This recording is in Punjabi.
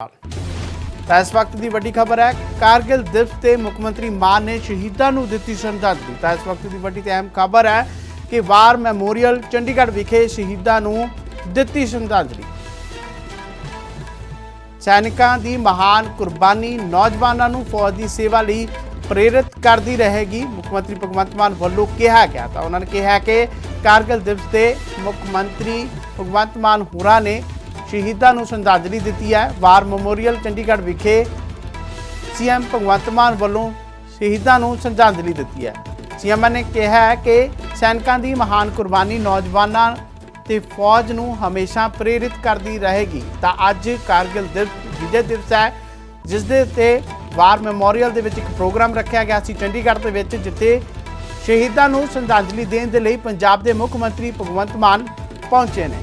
ਤਾਂ ਇਸ ਵਕਤ ਦੀ ਵੱਡੀ ਖਬਰ ਹੈ, ਕਾਰਗਿਲ ਦਿਵਸ ਤੇ ਮੁੱਖ ਮੰਤਰੀ ਮਾਨ ਨੇ ਸ਼ਹੀਦਾਂ ਨੂੰ ਦਿੱਤੀ ਸ਼ਰਧਾਂਜਲੀ। ਤਾਂ ਇਸ ਵਕਤ ਦੀ ਵੱਡੀ ਤੇ ਅਹਿਮ ਖਬਰ ਹੈ ਕਿ ਵਾਰ ਮੈਮੋਰੀਅਲ ਚੰਡੀਗੜ੍ਹ ਵਿਖੇ ਸ਼ਹੀਦਾਂ ਨੂੰ ਦਿੱਤੀ ਸ਼ਰਧਾਂਜਲੀ। ਸੈਨਿਕਾਂ ਦੀ ਮਹਾਨ ਕੁਰਬਾਨੀ ਨੌਜਵਾਨਾਂ ਨੂੰ ਫੌਜ ਦੀ ਸੇਵਾ ਲਈ ਪ੍ਰੇਰਿਤ ਕਰਦੀ ਰਹੇਗੀ, ਮੁੱਖ ਮੰਤਰੀ ਭਗਵੰਤ ਮਾਨ ਵੱਲੋਂ ਕਿਹਾ ਗਿਆ। ਤਾਂ ਉਹਨਾਂ ਨੇ ਕਿਹਾ ਕਿ ਕਾਰਗਿਲ ਦਿਵਸ ਤੇ ਮੁੱਖ ਮੰਤਰੀ ਭਗਵੰਤ ਮਾਨ ਹੋਰਾਂ ਨੇ ਸ਼ਹੀਦਾਂ ਨੂੰ ਸ਼ਰਧਾਂਜਲੀ ਦਿੱਤੀ ਹੈ। ਵਾਰ ਮੈਮੋਰੀਅਲ ਚੰਡੀਗੜ੍ਹ ਵਿਖੇ ਸੀਐਮ ਭਗਵੰਤ ਮਾਨ ਵੱਲੋਂ ਸ਼ਹੀਦਾਂ ਨੂੰ ਸ਼ਰਧਾਂਜਲੀ ਦਿੱਤੀ ਹੈ। ਸੀਐਮ ਨੇ ਕਿਹਾ ਹੈ ਕਿ ਸੈਨਿਕਾਂ ਦੀ ਮਹਾਨ ਕੁਰਬਾਨੀ ਨੌਜਵਾਨਾਂ ਤੇ ਫੌਜ ਨੂੰ ਹਮੇਸ਼ਾ ਪ੍ਰੇਰਿਤ ਕਰਦੀ ਰਹੇਗੀ। ਤਾਂ ਅੱਜ ਕਾਰਗਿਲ ਦਿਵਸ, ਵਿਜੇ ਦਿਵਸ ਹੈ, ਜਿਸ ਦੇ ਉੱਤੇ ਵਾਰ ਮੈਮੋਰੀਅਲ ਦੇ ਵਿੱਚ ਇੱਕ ਪ੍ਰੋਗਰਾਮ ਰੱਖਿਆ ਗਿਆ ਸੀ ਚੰਡੀਗੜ੍ਹ ਦੇ ਵਿੱਚ, ਜਿੱਥੇ ਸ਼ਹੀਦਾਂ ਨੂੰ ਸ਼ਰਧਾਂਜਲੀ ਦੇਣ ਦੇ ਲਈ ਪੰਜਾਬ ਦੇ ਮੁੱਖ ਮੰਤਰੀ ਭਗਵੰਤ ਮਾਨ ਪਹੁੰਚੇ ਨੇ।